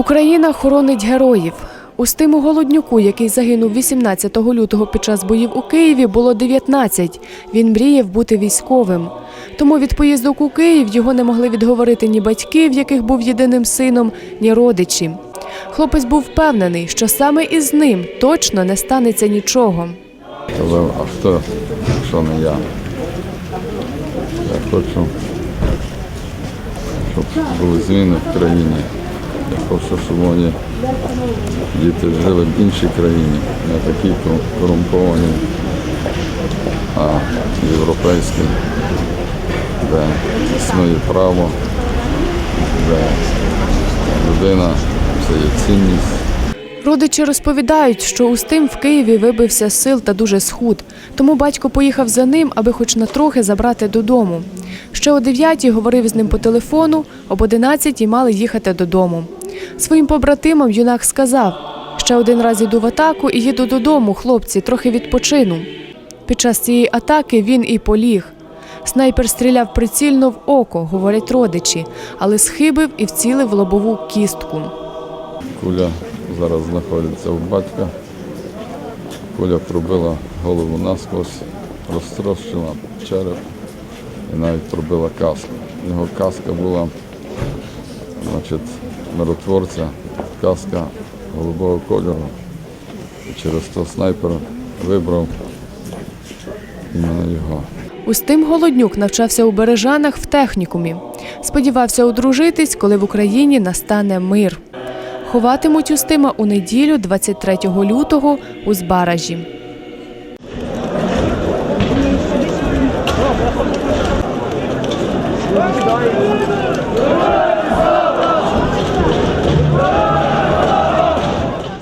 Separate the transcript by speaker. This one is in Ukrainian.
Speaker 1: Україна хоронить героїв. Устиму Голоднюку, який загинув 18 лютого під час боїв у Києві, було 19. Він мріяв бути військовим. Тому від поїздок у Київ його не могли відговорити ні батьки, в яких був єдиним сином, ні родичі. Хлопець був впевнений, що саме із ним точно не станеться нічого.
Speaker 2: Сказав, а хто, якщо не я? Я хочу, щоб були зміни в країні. Я хочу, діти жили в іншій країні, не такі корумповані, а європейські, де існує право, де людина це є цінність.
Speaker 1: Родичі розповідають, що Устим в Києві вибився з сил та дуже схуд. Тому батько поїхав за ним, аби хоч на трохи забрати додому. Ще о 9 говорив з ним по телефону, об 11 мали їхати додому. Своїм побратимам юнак сказав: ще один раз іду в атаку і їду додому, хлопці, трохи відпочину. Під час цієї атаки він і поліг. Снайпер стріляв прицільно в око, говорять родичі, але схибив і вцілив лобову кістку.
Speaker 2: Куля зараз знаходиться у батька. Куля пробила голову насквозь, розтрощила череп і навіть пробила каску. Його каска була значить, миротворця, каска голубого кольору. Через то снайпер вибрав іменно його.
Speaker 1: Устим Голоднюк навчався у Бережанах в технікумі. Сподівався одружитись, коли в Україні настане мир. Ховатимуть Устима у неділю, 23 лютого, у Збаражі.